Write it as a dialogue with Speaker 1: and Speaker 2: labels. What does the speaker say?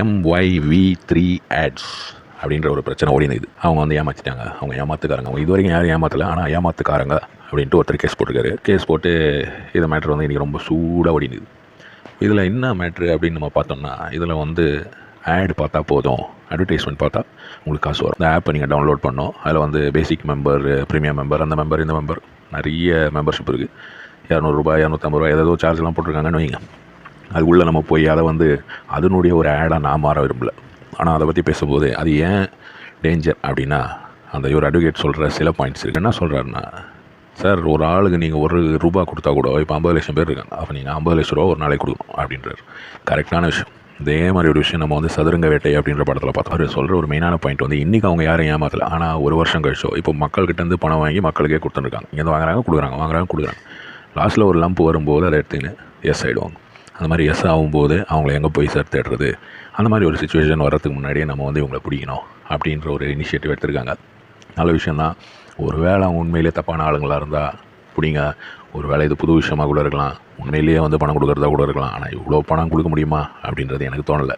Speaker 1: எம்ஒய்வி three ads அப்படின்ற ஒரு பிரச்சனை ஓடினது அவங்க வந்து ஏமாற்றிட்டாங்க அவங்க ஏமாத்துக்காரங்க. அவங்க இது வரைக்கும் யாரும் ஏமாத்தலை. ஆனால் ஏமாத்துக்காரங்க அப்படின்ட்டு ஒருத்தர் கேஸ் போட்டிருக்காரு. கேஸ் போட்டு இது மேட்ரு வந்து இன்றைக்கி ரொம்ப சூடாக ஓடினது இதில் என்ன மேட்ரு அப்படின்னு நம்ம பார்த்தோம்னா இதில் வந்து ஆட் பார்த்தா போதும். அட்வர்டைஸ்மெண்ட் பார்த்தா உங்களுக்கு காசு வரும். இந்த ஆப்பை நீங்கள் டவுன்லோட் பண்ணோம். அதில் வந்து பேசிக் மெம்பர் ப்ரீமியம் மெம்பர் அந்த மெம்பர் இந்த மெம்பர் நிறைய மெம்பர்ஷிப் இருக்குது இரநூறுபா இரநூத்தம்பது ரூபா ஏதோ சார்ஜ்லாம் போட்டிருக்காங்கன்னு வைங்க. அதுக்குள்ளே நம்ம போய் அதை வந்து அதனுடைய ஒரு ஆடாக நான் மாற விரும்பல. ஆனால் அதை பற்றி பேசும்போது அது ஏன் டேஞ்சர் அப்படின்னா அந்த ஒரு அட்வொகேட் சொல்கிற சில பாயிண்ட்ஸ் இருக்குது என்ன சொல்கிறாருன்னா சார் ஒரு ஆளுக்கு நீங்கள் ஒரு ரூபா கொடுத்தா கூட இப்போ ஐம்பது லட்சம் பேர் இருக்காங்க. அப்போ நீங்கள் ஐம்பது லட்ச ரூபா ஒரு நாளைக்கு கொடுக்கணும் அப்படின்றார். கரெக்டான விஷயம். இதே மாதிரி ஒரு விஷயம் நம்ம வந்து சதுரங்க வேட்டை அப்படின்ற படத்தில் பார்த்தோம். அவர் சொல்கிற ஒரு மெயினான பாயிண்ட் வந்து இன்றைக்கி அவங்க யாரும் ஏமாத்தல. ஆனால் ஒரு வருஷம் கழிச்சோ இப்போ மக்கள்கிட்டேருந்து பணம் வாங்கி மக்களுக்கே கொடுத்துருக்காங்க இங்கேருந்து வாங்குறாங்க கொடுக்குறாங்க வாங்குறாங்க கொடுக்குறாங்க. லாஸ்ட்டில் ஒரு லம்ப் வரும்போது அதை எடுத்துக்கின்னு எஸ் ஆகிடுவாங்க அந்த மாதிரி எஸ் ஆகும்போது அவங்கள எங்கே போய் சார் தேடுறது? அந்த மாதிரி ஒரு சுச்சுவேஷன் வரதுக்கு முன்னாடியே நம்ம வந்து இவங்களை பிடிக்கணும் அப்படின்ற ஒரு இனிஷியேட்டிவ் எடுத்திருக்காங்க. நல்ல விஷயந்தான் ஒரு வேளை அவங்க உண்மையிலே தப்பான ஆளுங்களாக இருந்தால் பிடிங்க. ஒரு வேளை இது புது விஷயமா கூட இருக்கலாம். உண்மையிலேயே வந்து பணம் கொடுக்குறதா கூட இருக்கலாம். ஆனால் இவ்வளோ பணம் கொடுக்க முடியுமா? அப்படின்றது எனக்கு தோணலை.